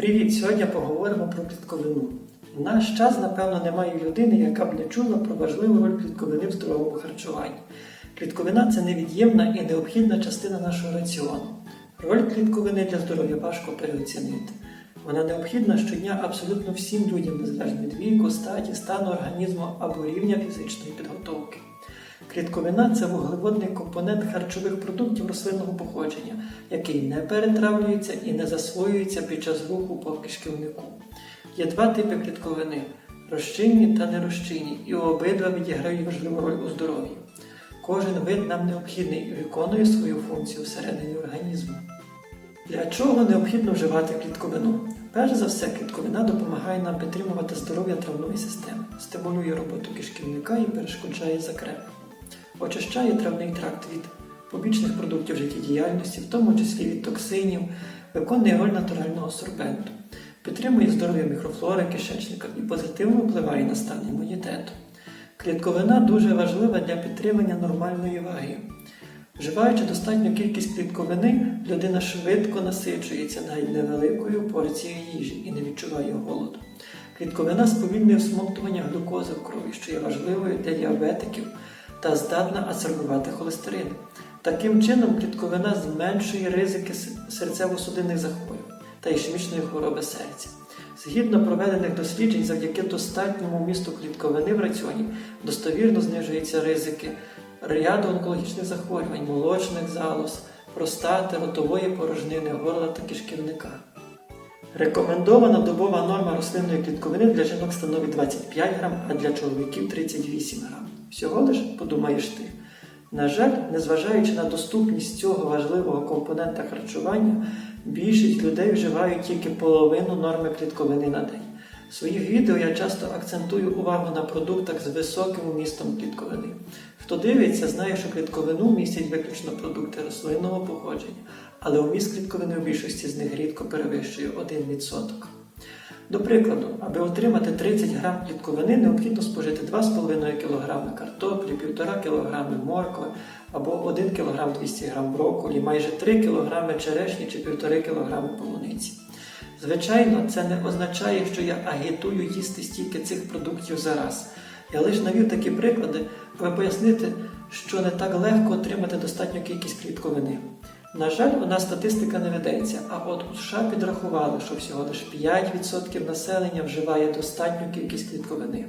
Привіт! Сьогодні поговоримо про клітковину. В наш час, напевно, немає людини, яка б не чула про важливу роль клітковини в здоровому харчуванні. Клітковина це невід'ємна і необхідна частина нашого раціону. Роль клітковини для здоров'я важко переоцінити. Вона необхідна щодня абсолютно всім людям, незалежно від віку, статі, стану організму або рівня фізичної підготовки. Клітковина це вуглеводний компонент харчових продуктів рослинного походження, який не перетравлюється і не засвоюється під час руху по кишківнику. Є два типи клітковини розчинні та нерозчинні, і обидва відіграють важливу роль у здоров'ї. Кожен вид нам необхідний і виконує свою функцію всередині організму. Для чого необхідно вживати клітковину? Перш за все, клітковина допомагає нам підтримувати здоров'я травної системи, стимулює роботу кишківника і перешкоджає закрепу, очищає травний тракт від побічних продуктів життєдіяльності, в тому числі від токсинів, виконує роль натурального сорбенту, підтримує здоров'я мікрофлори кишечника і позитивно впливає на стан імунітету. Клітковина дуже важлива для підтримання нормальної ваги. Вживаючи достатню кількість клітковини, людина швидко насичується навіть невеликою порцією їжі і не відчуває голоду. Клітковина сповільнює всмоктування глюкози в крові, що є важливою для діабетиків та здатна адсорбувати холестерин. Таким чином, клітковина зменшує ризики серцево-судинних захворювань та ішемічної хвороби серця. Згідно проведених досліджень, завдяки достатньому вмісту клітковини в раціоні достовірно знижуються ризики ряду онкологічних захворювань, молочних залоз, простати, ротової порожнини, горла та кишківника. Рекомендована добова норма рослинної клітковини для жінок становить 25 грам, а для чоловіків 38 грам. Всього лиш подумаєш ти. На жаль, незважаючи на доступність цього важливого компонента харчування, більшість людей вживають тільки половину норми клітковини на день. В своїх відео я часто акцентую увагу на продуктах з високим вмістом клітковини. Хто дивиться, знає, що клітковину містять виключно продукти рослинного походження, але вміст клітковини у більшості з них рідко перевищує 1%. До прикладу, аби отримати 30 грам клітковини, необхідно спожити 2,5 кг картоплі, 1,5 кг моркви або 1 кг 200 г брокколі, майже 3 кг черешні чи 1,5 кг полуниці. Звичайно, це не означає, що я агітую їсти стільки цих продуктів за раз. Я лише навів такі приклади, аби пояснити, що не так легко отримати достатню кількість клітковини. На жаль, у нас статистика не ведеться, а от у США підрахували, що всього лише 5% населення вживає достатню кількість клітковини.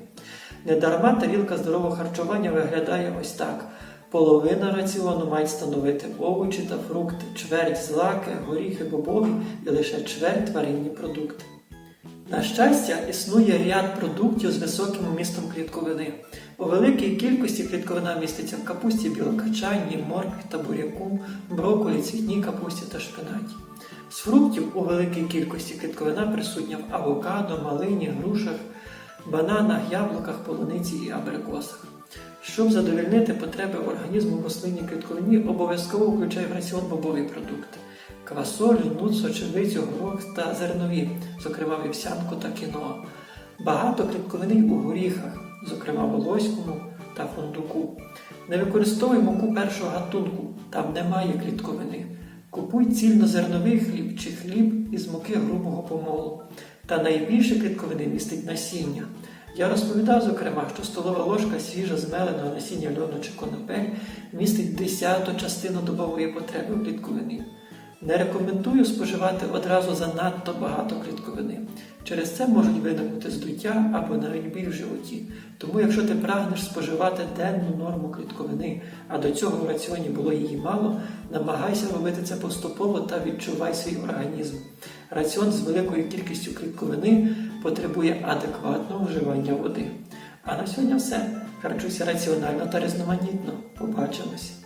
Недарма тарілка здорового харчування виглядає ось так. Половина раціону мають становити овочі та фрукти, чверть злаки, горіхи, бобові і лише чверть тваринні продукти. На щастя, існує ряд продуктів з високим вмістом клітковини. У великій кількості клітковина міститься в капусті білокачанні, моркві та буряку, брокколі, цвітній капусті та шпинаті. З фруктів у великій кількості клітковина присутня в авокадо, малині, грушах, бананах, яблуках, полуниці і абрикосах. Щоб задовільнити потреби організму в рослинній клітковині, обов'язково включай в раціон бобові продукти квасолю, нут, сочевицю, горох та зернові, зокрема вівсянку та кіно. Багато клітковини у горіхах, зокрема волоському та фундуку. Не використовуй муку першого гатунку, там немає клітковини. Купуй цільнозерновий хліб чи хліб із муки грубого помолу. Та найбільше клітковини містить насіння. Я розповідав, зокрема, що столова ложка свіжо змеленого насіння льону чи конопель містить десяту частину добової потреби в клітковині. Не рекомендую споживати одразу занадто багато клітковини. Через це можуть виникнути здуття або навіть біль в животі. Тому, якщо ти прагнеш споживати денну норму клітковини, а до цього в раціоні було її мало, намагайся робити це поступово та відчувай свій організм. Раціон з великою кількістю клітковини потребує адекватного вживання води. А на сьогодні все. Харчуйся раціонально та різноманітно. Побачимось!